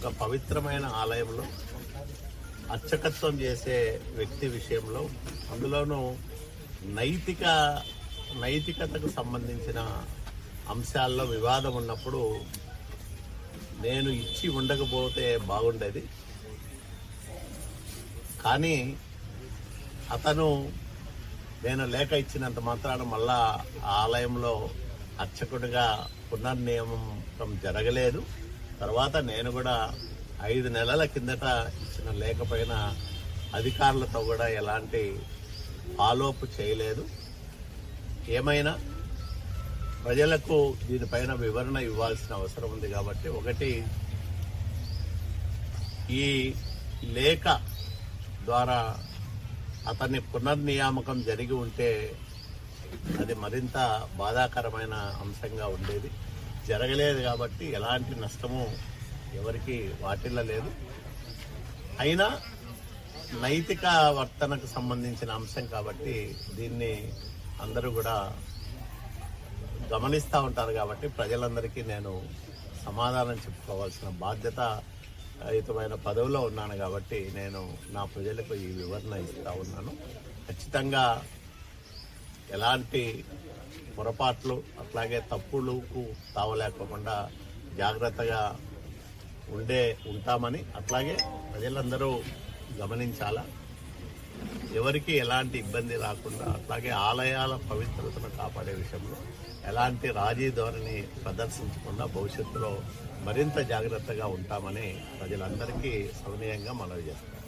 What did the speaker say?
ఒక పవిత్రమైన ఆలయంలో అర్చకత్వం చేసే వ్యక్తి విషయంలో అందులోనూ నైతిక నైతికతకు సంబంధించిన అంశాల్లో వివాదం ఉన్నప్పుడు నేను ఇచ్చి ఉండకపోతే బాగుండేది. కానీ అతను నేను లేఖ ఇచ్చినంత మాత్రాన మళ్ళా ఆ ఆలయంలో అర్చకుడిగా పునర్నియమం జరగలేదు. తర్వాత నేను కూడా ఐదు నెలల కిందట ఇచ్చిన లేకపోయినా అధికారులతో కూడా ఎలాంటి ఫాలోఅప్ చేయలేదు. ఏమైనా? ప్రజలకు దీనిపైన వివరణ ఇవ్వాల్సిన అవసరం ఉంది కాబట్టి ఒకటి ఈ లేఖ ద్వారా అతన్ని పునర్నియామకం జరిగి ఉంటే అది మరింత బాధాకరమైన అంశంగా ఉండేది. జరగలేదు కాబట్టి ఎలాంటి నష్టము ఎవరికి వాటిల్లలేదు అయినా నైతిక వర్తనకు సంబంధించిన అంశం కాబట్టి దీన్ని అందరూ కూడా గమనిస్తూ ఉంటారు కాబట్టి ప్రజలందరికీ నేను సమాధానం చెప్పుకోవాల్సిన బాధ్యత రహితమైన పదవిలో ఉన్నాను కాబట్టి నేను నా ప్రజలకు ఈ వివరణ ఇస్తూ ఉన్నాను. ఖచ్చితంగా ఎలాంటి పొరపాట్లు అట్లాగే తప్పులకు తావలేకోకుండా జాగ్రత్తగా ఉండే ఉంటామని అట్లాగే ప్రజలందరూ గమనించాలా? ఎవరికి ఎలాంటి ఇబ్బంది రాకుండా అట్లాగే ఆలయాల పవిత్రతను కాపాడే విషయంలో ఎలాంటి రాజీ ధోరణి ప్రదర్శించకుండా భవిష్యత్తులో మరింత జాగ్రత్తగా ఉంటామని ప్రజలందరికీ సవినయంగా మనవి చేస్తాం